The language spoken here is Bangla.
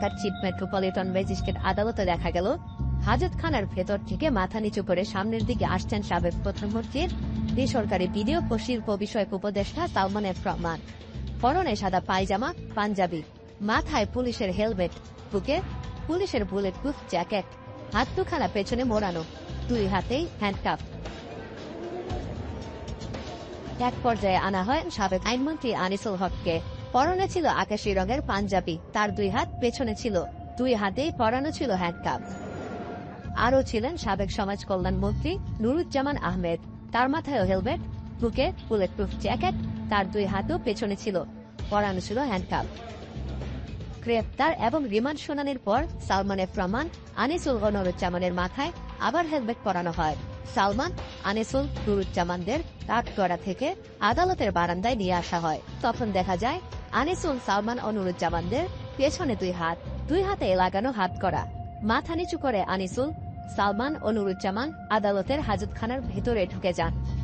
ঢাকার চিফ মেট্রোপলিটন ম্যাজিস্ট্রেট আদালতে দেখা গেল, হাজত খানার ভেতর থেকে মাথা নিচু করে সামনের দিকে আসছেন সাবেক প্রধানমন্ত্রীর বেসরকারি ভিডিও ও শিল্প বিষয়ক উপদেষ্টা সালমান এফ রহমান পরনে সাদা পায়জামা, পাঞ্জাবি, মাথায় পুলিশের হেলমেট, বুকে পুলিশের বুলেট প্রুফ জ্যাকেট হাত দুখানা পেছনে মোড়ানো, দুই হাতেই হ্যান্ডকাপ। এক পর্যায়ে আনা হয় সাবেক আইনমন্ত্রী আনিসুল হককে। পরনে ছিল আকাশী রঙের পাঞ্জাবি। তার দুই হাত পেছনে ছিল। দুই হাতেই পরানো ছিল হ্যান্ডকাপ। আরও ছিলেন সাবেক সমাজ কল্যাণ মন্ত্রী নুরুজ্জামান আহমেদ। তার মাথায় হেলমেট, বুকে বুলেট প্রুফ জ্যাকেট তার দুই হাতও পেছনে ছিল। পরানো ছিল হ্যান্ডকাপ। গ্রেপ্তার এবং রিমান্ড শুনানির পর সালমান এফ রহমান, আনিসুল নুরুজ্জামানের মাথায় আবার হেলমেট পরানো হয়। সালমান, আনিসুল, নুরুজ্জামানদের কাঠগড়া থেকে আদালতের বারান্দায় নিয়ে আসা হয়। তখন দেখা যায় আনিসুল সালমান অনুরোধ জামানদের পেছনে দুই হাত, দুই হাতে লাগানো হাত করা মাথা নিচু করে আনিসুল সালমান অনুরুজ্জামান নুরুজ্জামান আদালতের হাজতখানার ভেতরে ঢুকে যান।